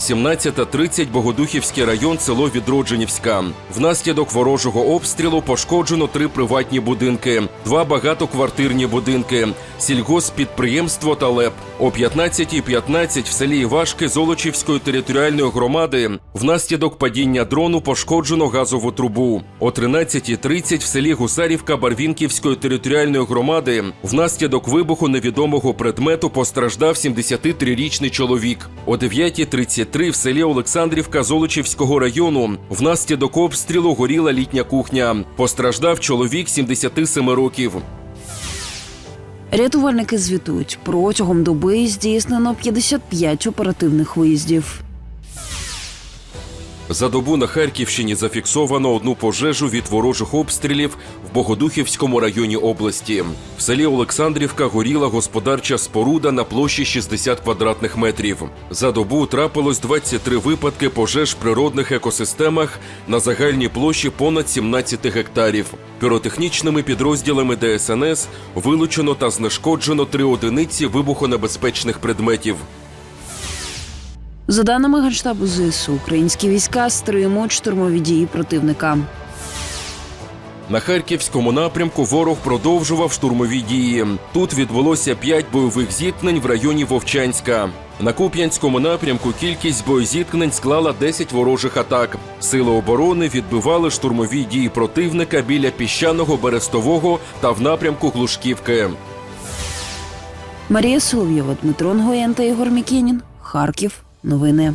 17.30 Богодухівський район, село Відродженівська. Внаслідок ворожого обстрілу пошкоджено три приватні будинки, два багатоквартирні будинки, сільгосппідприємство та ЛЕП. О 15.15 в селі Івашки Золочівської територіальної громади внаслідок падіння дрону пошкоджено газову трубу. О 13.30 в селі Гусарівка Барвінківської територіальної громади внаслідок вибуху невідомого предмету постраждав 73-річний чоловік. О 9.33 в селі Олександрівка Золочівського району внаслідок обстрілу горіла літня кухня. Постраждав чоловік 77 років. Рятувальники звітують, протягом доби здійснено 55 оперативних виїздів. За добу на Харківщині зафіксовано одну пожежу від ворожих обстрілів в Богодухівському районі області. В селі Олександрівка горіла господарча споруда на площі 60 квадратних метрів. За добу трапилось 23 випадки пожеж в природних екосистемах на загальній площі понад 17 гектарів. Піротехнічними підрозділами ДСНС вилучено та знешкоджено три одиниці вибухонебезпечних предметів. За даними Генштабу ЗСУ, українські війська стримують штурмові дії противника. На харківському напрямку ворог продовжував штурмові дії. Тут відбулося п'ять бойових зіткнень в районі Вовчанська. На Куп'янському напрямку кількість боєзіткнень склала 10 ворожих атак. Сили оборони відбивали штурмові дії противника біля піщаного берестового та в напрямку Глушківки. Марія Солов'єва, Дмитро Нгоєн та Ігор Мікенін. Харків. Новини.